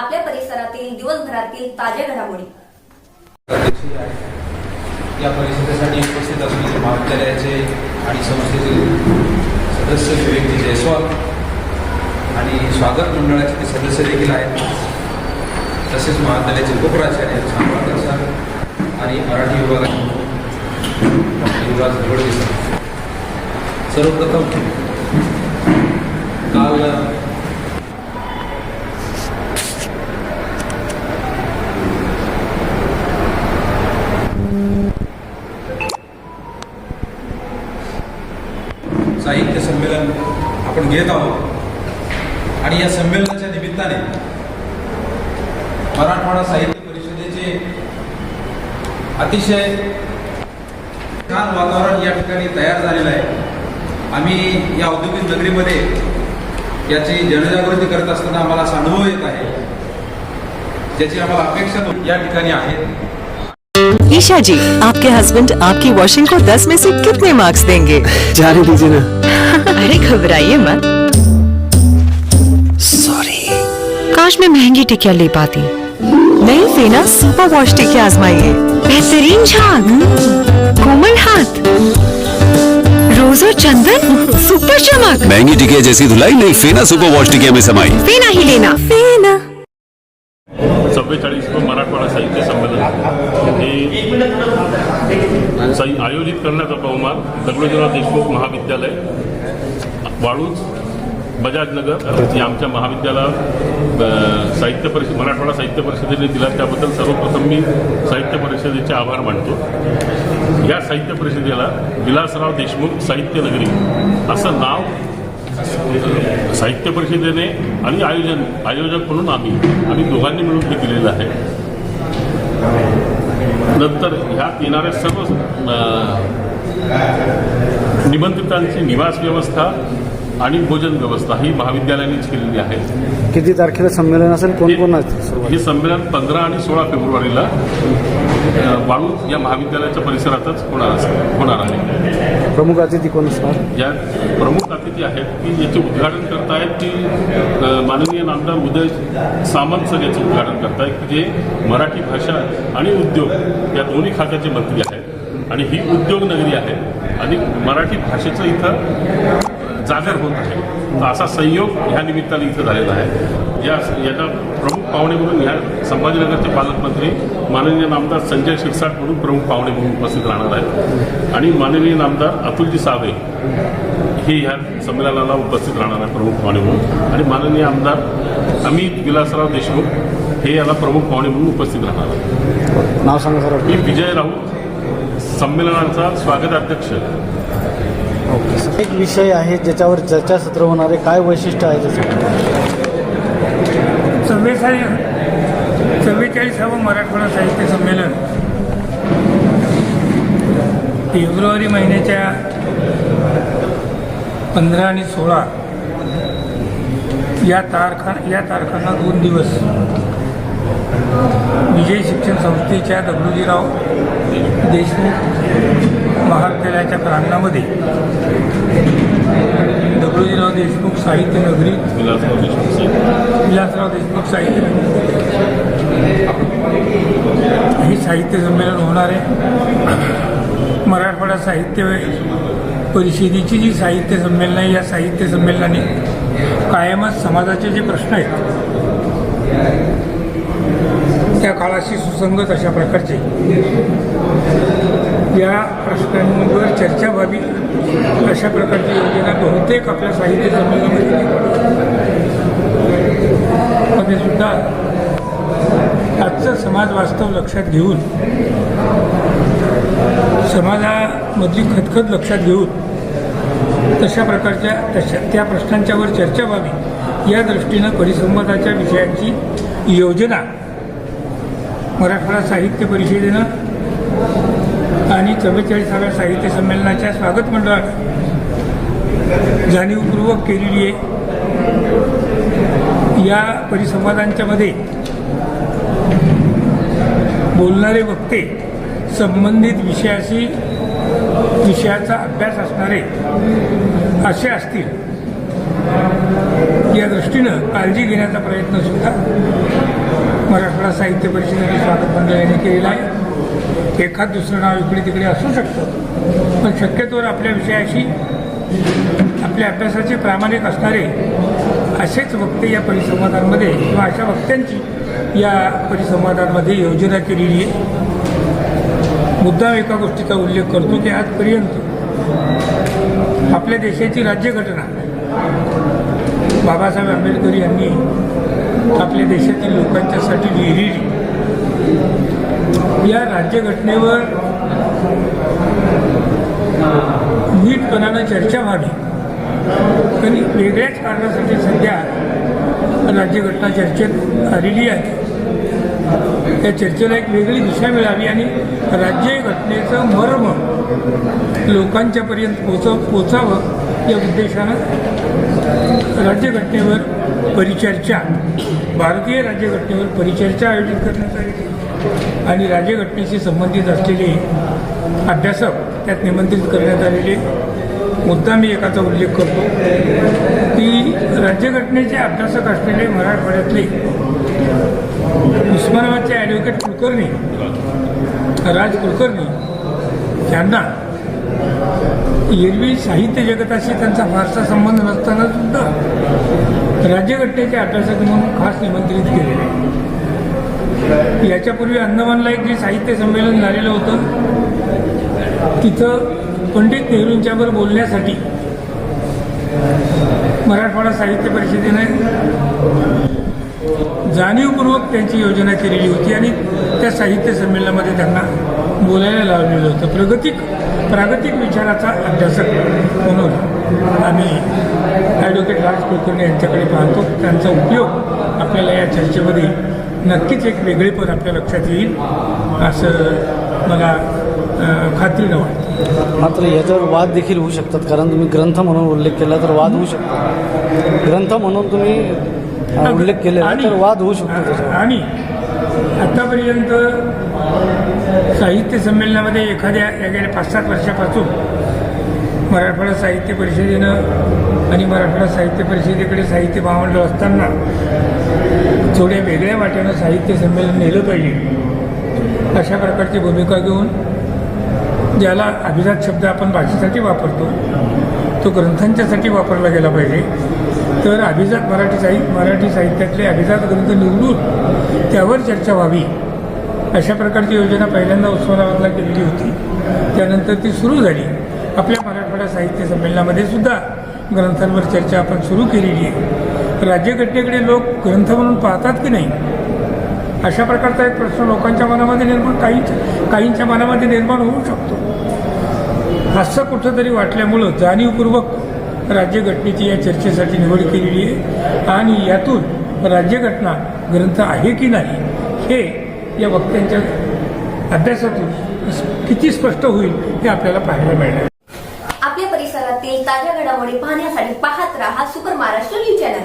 आपल्या परिसरातील दिवसभरातील ताज्या घडामोडी. या परिषदेसाठी उपस्थित असलेले महाविद्यालयाचे आणि संस्थेचे सदस्य विवेक जयस्वाल आणि स्वागत मंडळाचे ते सदस्य देखील आहेत. तसेच महाविद्यालयाचे उपप्राचार्य सांभाळकर सर आणि मराठी विभागाचे युवराज निवडगे सर. सर्वप्रथम काल साहित्य संमेलन आपण घेत आहोत. आणि या संमेलनाच्या निमित्ताने मराठवाडा साहित्य परिषदेचे अतिशय छान वातावरण या ठिकाणी तयार झालेलं आहे. आम्ही या औद्योगिक नगरीमध्ये याची जनजागृती करत असताना आम्हाला असा अनुभव येत आहे. ज्याची आम्हाला अपेक्षा या ठिकाणी आहे. ईशा जी आपके हस्बैंड आपकी वॉशिंग को 10 में से कितने मार्क्स देंगे? जाने दीजिए ना। अरे घबराइए मत। सॉरी काश मैं महँगी टिकिया ले पाती। नई फेना सुपर वॉश टिकिया आजमाइए बेहतरीन झाग। कोमल हाथ। रोज और चंदन। सुपर चमक। महँगी टिकिया जैसी धुलाई नहीं फेना सुपर वॉश टिकिया में समाई। फेना ही लेना। फेना चव्वेचाळीसवं मराठवाडा साहित्य संमेलन हे आयोजित करण्याचा बहुमान दगडोजीराव देशमुख महाविद्यालय वाळूज बजाजनगर या आमच्या महाविद्यालयात साहित्य परिषद मराठवाडा साहित्य परिषदेने दिला. त्याबद्दल सर्वप्रथम मी साहित्य परिषदेचे आभार मानतो. या साहित्य परिषदेला विलासराव देशमुख साहित्य नगरी असं नाव साहित्य परिषदेने आणि आयोजन आयोजक म्हणून आम्ही आम्ही दोघांनी मिळून हे दिलेलं आहे. नंतर ह्यात येणाऱ्या सर्व निमंत्रितांची निबंधितांची निवास व्यवस्था आणि भोजन व्यवस्था ही महाविद्यालयानेच केलेली आहे. किती तारखेला संमेलन असेल? कोण कोण हे संमेलन पंधरा आणि सोळा फेब्रुवारीला अ, वाळूज या महाविद्यालयाच्या परिसरातच होणार असेल होणार आहे. प्रमुख अतिथी कोण असणार? या प्रमुख अतिथी आहेत की याचे उद्घाटन करतायत की माननीय नामदार उदय सामंत सर याचं उद्घाटन करतायत की जे मराठी भाषा आणि उद्योग या दोन्ही खात्याचे मंत्री आहेत. आणि ही उद्योग नगरी आहे. आणि मराठी भाषेचं इथं जागर होत आहे. तर असा संयोग ह्या निमित्ताने इथं झालेला आहे. या याचा प्रमुख पाहुणे म्हणून ह्या संभाजीनगरचे पालकमंत्री माननीय नामदार संजय शिरसाट म्हणून प्रमुख पाहुणे म्हणून उपस्थित राहणार आहेत. आणि माननीय नामदार अतुलजी सावे हे ह्या संमेलनाला उपस्थित राहणार आहे प्रमुख पाहुणे म्हणून. आणि माननीय आमदार अमित विलासराव देशमुख हे याला प्रमुख पाहुणे म्हणून उपस्थित राहणार आहेत. नाव सांगा सर. मी विजय राऊत संमेलनाचा स्वागताध्यक्ष. एक विषय आहे ज्याच्यावर चर्चासत्र होणार आहे. काय वैशिष्ट्य आहे त्याचं? चव्वेचाळीस चव्वेचाळीसावं मराठवाडा साहित्य संमेलन. फेब्रुवारी महिन्याच्या पंधरा आणि सोळा या तारखा या तारखांना दोन दिवस. विजय शिक्षण संस्थेच्या दगडोजीराव देशमुख महाविद्यालयाच्या प्रांगणामध्ये दगडोजीराव देशमुख साहित्य नगरी विलासराव देशमुख साहित्य. हे साहित्य संमेलन होणार आहे. मराठवाडा साहित्य परिषदेची जी साहित्य संमेलन आहे या साहित्य संमेलनाने कायमच समाजाचे जे प्रश्न आहेत त्या काळाशी सुसंगत अशा प्रकारचे? या प्रश्नांवर चर्चा व्हावी. अशा प्रकारची योजना बहुतेक आपल्या साहित्य संमेलनामध्ये. सुद्धा आजचं समाज वास्तव लक्षात घेऊन समाजामधली खतखत लक्षात घेऊन तशा प्रकारच्या तशा त्या प्रश्नांच्यावर चर्चा व्हावी. या दृष्टीनं परिसंवादाच्या विषयांची योजना मराठवाडा साहित्य परिषदेनं आणि चव्वेचाळीसाव्या साहित्य संमेलनाच्या स्वागत मंडळानं जाणीवपूर्वक केलेली आहे. या परिसंवादांच्या मध्ये बोलणारे वक्ते संबंधित विषयाशी विषयाचा अभ्यास असणारे असे असतील. या दृष्टीनं काळजी घेण्याचा प्रयत्न सुद्धा मराठवाडा साहित्य परिषदेने स्वागत मंडळाने केलेला आहे. एखाद दुसरं नाव इकडे तिकडे असू शकतं पण शक्यतोवर आपल्या विषयाशी आपल्या अभ्यासाचे प्रामाणिक असणारे असेच वक्ते या परिसंवादांमध्ये किंवा अशा वक्त्यांची या परिसंवादांमध्ये योजना केलेली आहे. मुद्दाम एका गोष्टीचा उल्लेख करतो की आजपर्यंत आपल्या देशाची राज्यघटना बाबासाहेब आंबेडकर यांनी आपल्या देशातील लोकांच्यासाठी लिहिलेली या राज्यघटनेवर नीटपणानं चर्चा व्हावी. आणि वेगळ्याच कारणासाठी सध्या राज्यघटना चर्चेत आलेली आहे. त्या चर्चेला एक वेगळी दिशा मिळावी आणि राज्यघटनेचं मर्म लोकांच्यापर्यंत पोच पोचावं या उद्देशानं राज्यघटनेवर परिचर्चा भारतीय राज्यघटनेवर परिचर्चा आयोजित करण्यात आली. आणि राज्यघटनेशी संबंधित असलेले अभ्यासक त्यात निमंत्रित करण्यात आलेले. मुद्दा मी एकाचा उल्लेख करतो की राज्यघटनेचे अभ्यासक असलेले मराठवाड्यातले उस्मानाबादचे ॲडव्होकेट कुलकर्णी राज कुलकर्णी यांना एरवी साहित्य जगताशी त्यांचा फारसा संबंध नसताना सुद्धा राज्यघटनेचे अभ्यासक म्हणून खास निमंत्रित केलेले आहे. याच्यापूर्वी अंदमानला एक जे साहित्य संमेलन झालेलं होतं तिथं पंडित नेहरूंच्यावर बोलण्यासाठी मराठवाडा साहित्य परिषदेने जाणीवपूर्वक त्यांची योजना केलेली होती आणि त्या साहित्य संमेलनामध्ये त्यांना बोलायला लावलेलं होतं. प्रगतिक प्रागतिक विचाराचा अभ्यासक म्हणून आम्ही ॲडव्होकेट राज कुलकर्णी यांच्याकडे पाहतो. त्यांचा उपयोग आपल्याला या चर्चेमध्ये नक्कीच एक वेगळेपण आपल्या लक्षात येईल असं मला खात्रीनं वाटतं. मात्र याच्यावर वाद देखील होऊ शकतात कारण तुम्ही ग्रंथ म्हणून उल्लेख केला तर वाद होऊ शकतो. ग्रंथ म्हणून तुम्ही उल्लेख केलेला तर वाद होऊ शकतो आणि आतापर्यंत साहित्य संमेलनामध्ये एखाद्या या गेल्या पाच सात वर्षापासून मराठवाडा साहित्य परिषदेनं आणि मराठवाडा साहित्य परिषदेकडे साहित्य महामंडळ असताना थोड्या वेगळ्या वाट्यानं साहित्य संमेलन नेलं पाहिजे. अशा प्रकारची भूमिका घेऊन ज्याला अभिजात शब्द आपण भाषेसाठी वापरतो तो ग्रंथांच्यासाठी वापरला गेला पाहिजे. तर अभिजात मराठी साहित्य मराठी साहित्यातले अभिजात ग्रंथ निवडून त्यावर चर्चा व्हावी. अशा प्रकारची योजना पहिल्यांदा उस्मानाबादला केलेली होती. त्यानंतर ती सुरू झाली. आपल्या मराठवाडा साहित्य संमेलनामध्ये सुद्धा ग्रंथांवर चर्चा आपण सुरू केलेली आहे. राज्यघटनेकडे लोक ग्रंथ म्हणून पाहतात की नाही? अशा प्रकारचा एक प्रश्न लोकांच्या मनामध्ये निर्माण काहींच्या काहींच्या मनामध्ये निर्माण होऊ शकतो. असं कुठंतरी वाटल्यामुळं जाणीवपूर्वक राज्यघटनेची या चर्चेसाठी निवड केलेली आहे. आणि यातून राज्यघटना ग्रंथ आहे की नाही हे या वक्त्यांच्या अभ्यासातून किती स्पष्ट होईल हे आपल्याला पाहायला मिळणार. आपल्या परिसरातील ताज्या घडामोडी पाहण्यासाठी पाहत राहा सुपर महाराष्ट्र न्यूज चॅनल.